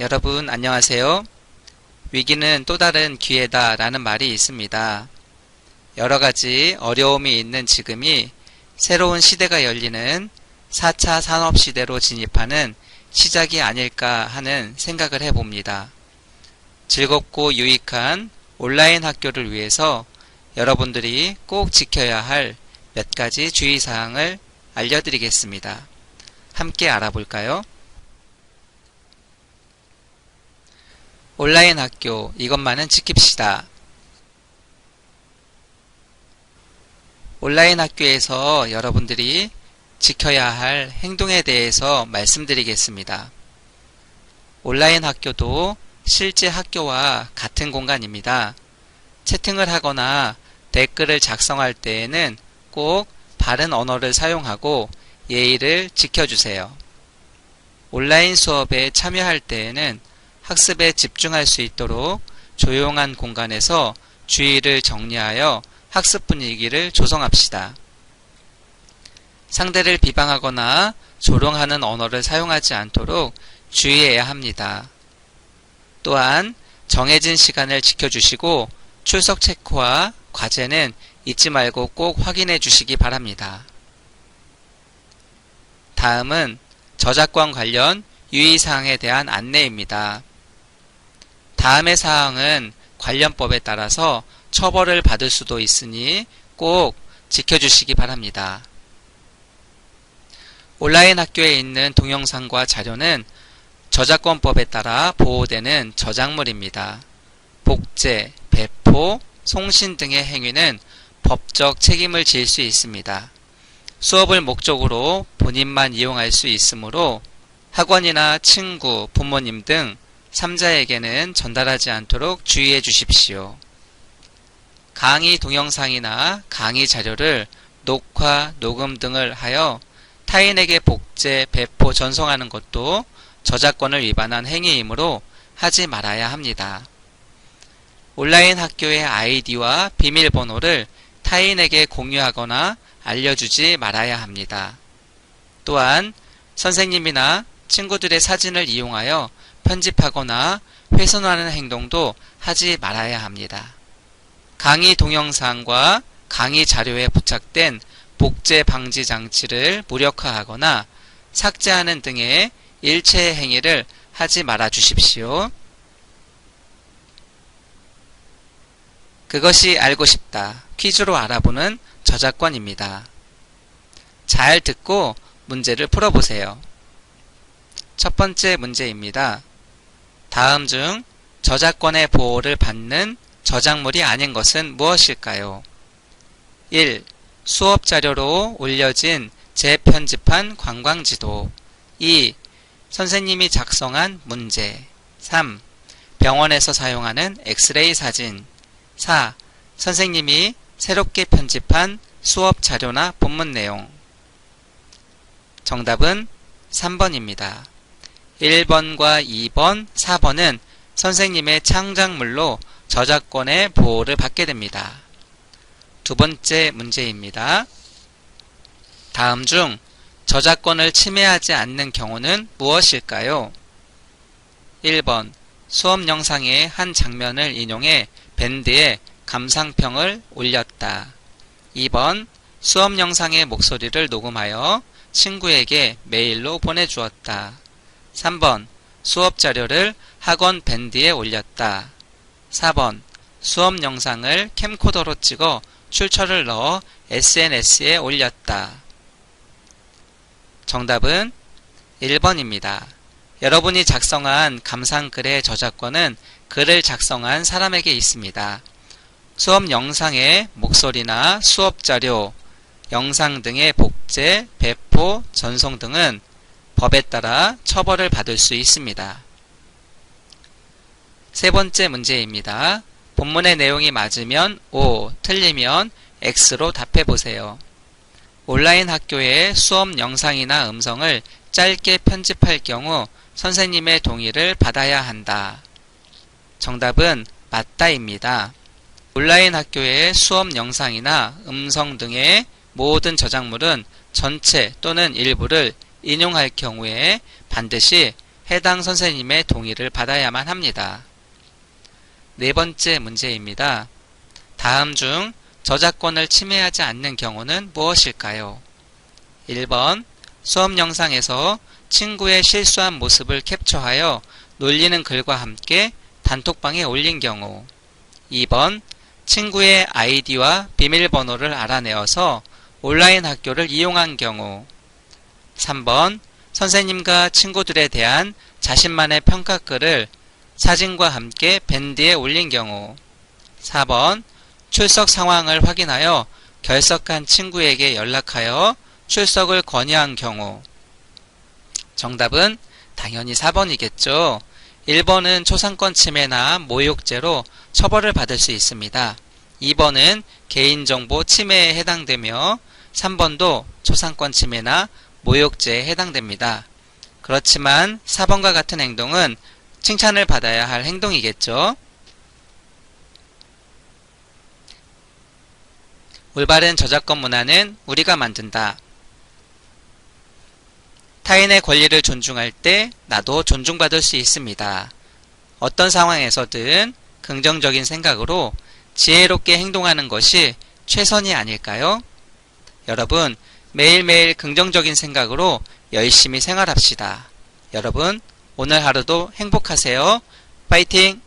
여러분 안녕하세요. 위기는 또 다른 기회다 라는 말이 있습니다. 여러 가지 어려움이 있는 지금이 새로운 시대가 열리는 4차 산업 시대로 진입하는 시작이 아닐까 하는 생각을 해봅니다. 즐겁고 유익한 온라인 학교를 위해서 여러분들이 꼭 지켜야 할 몇 가지 주의사항을 알려드리겠습니다. 함께 알아볼까요? 온라인 학교 이것만은 지킵시다. 온라인 학교에서 여러분들이 지켜야 할 행동에 대해서 말씀드리겠습니다. 온라인 학교도 실제 학교와 같은 공간입니다. 채팅을 하거나 댓글을 작성할 때에는 꼭 바른 언어를 사용하고 예의를 지켜주세요. 온라인 수업에 참여할 때에는 학습에 집중할 수 있도록 조용한 공간에서 주의를 정리하여 학습 분위기를 조성합시다. 상대를 비방하거나 조롱하는 언어를 사용하지 않도록 주의해야 합니다. 또한 정해진 시간을 지켜주시고 출석 체크와 과제는 잊지 말고 꼭 확인해 주시기 바랍니다. 다음은 저작권 관련 유의사항에 대한 안내입니다. 다음의 사항은 관련법에 따라서 처벌을 받을 수도 있으니 꼭 지켜주시기 바랍니다. 온라인 학교에 있는 동영상과 자료는 저작권법에 따라 보호되는 저작물입니다. 복제, 배포, 송신 등의 행위는 법적 책임을 질 수 있습니다. 수업을 목적으로 본인만 이용할 수 있으므로 학원이나 친구, 부모님 등 3자에게는 전달하지 않도록 주의해 주십시오. 강의 동영상이나 강의 자료를 녹화, 녹음 등을 하여 타인에게 복제, 배포, 전송하는 것도 저작권을 위반한 행위이므로 하지 말아야 합니다. 온라인 학교의 아이디와 비밀번호를 타인에게 공유하거나 알려주지 말아야 합니다. 또한 선생님이나 친구들의 사진을 이용하여 편집하거나 훼손하는 행동도 하지 말아야 합니다. 강의 동영상과 강의 자료에 부착된 복제 방지 장치를 무력화하거나 삭제하는 등의 일체 행위를 하지 말아 주십시오. 그것이 알고 싶다. 퀴즈로 알아보는 저작권입니다. 잘 듣고 문제를 풀어보세요. 첫 번째 문제입니다. 다음 중 저작권의 보호를 받는 저작물이 아닌 것은 무엇일까요? 1. 수업 자료로 올려진 재편집한 관광지도 2. 선생님이 작성한 문제 3. 병원에서 사용하는 엑스레이 사진 4. 선생님이 새롭게 편집한 수업 자료나 본문 내용 정답은 3번입니다. 1번과 2번, 4번은 선생님의 창작물로 저작권의 보호를 받게 됩니다. 두 번째 문제입니다. 다음 중 저작권을 침해하지 않는 경우는 무엇일까요? 1번 수업 영상의 한 장면을 인용해 밴드에 감상평을 올렸다. 2번 수업 영상의 목소리를 녹음하여 친구에게 메일로 보내주었다. 3번 수업 자료를 학원 밴드에 올렸다. 4번 수업 영상을 캠코더로 찍어 출처를 넣어 SNS에 올렸다. 정답은 1번입니다. 여러분이 작성한 감상글의 저작권은 글을 작성한 사람에게 있습니다. 수업 영상의 목소리나 수업 자료, 영상 등의 복제, 배포, 전송 등은 법에 따라 처벌을 받을 수 있습니다. 세 번째 문제입니다. 본문의 내용이 맞으면 O, 틀리면 X로 답해 보세요. 온라인 학교의 수업 영상이나 음성을 짧게 편집할 경우 선생님의 동의를 받아야 한다. 정답은 맞다입니다. 온라인 학교의 수업 영상이나 음성 등의 모든 저작물은 전체 또는 일부를 인용할 경우에 반드시 해당 선생님의 동의를 받아야만 합니다. 네 번째 문제입니다. 다음 중 저작권을 침해하지 않는 경우는 무엇일까요? 1번 수업 영상에서 친구의 실수한 모습을 캡처하여 놀리는 글과 함께 단톡방에 올린 경우 2번 친구의 아이디와 비밀번호를 알아내어서 온라인 학교를 이용한 경우 3번 선생님과 친구들에 대한 자신만의 평가글을 사진과 함께 밴드에 올린 경우 4번 출석 상황을 확인하여 결석한 친구에게 연락하여 출석을 권유한 경우 정답은 당연히 4번이겠죠. 1번은 초상권 침해나 모욕죄로 처벌을 받을 수 있습니다. 2번은 개인정보 침해에 해당되며 3번도 초상권 침해나 모욕죄에 해당됩니다. 그렇지만 4번과 같은 행동은 칭찬을 받아야 할 행동이겠죠. 올바른 저작권 문화는 우리가 만든다. 타인의 권리를 존중할 때 나도 존중받을 수 있습니다. 어떤 상황에서든 긍정적인 생각으로 지혜롭게 행동하는 것이 최선이 아닐까요? 여러분, 매일매일 긍정적인 생각으로 열심히 생활합시다. 여러분, 오늘 하루도 행복하세요. 파이팅!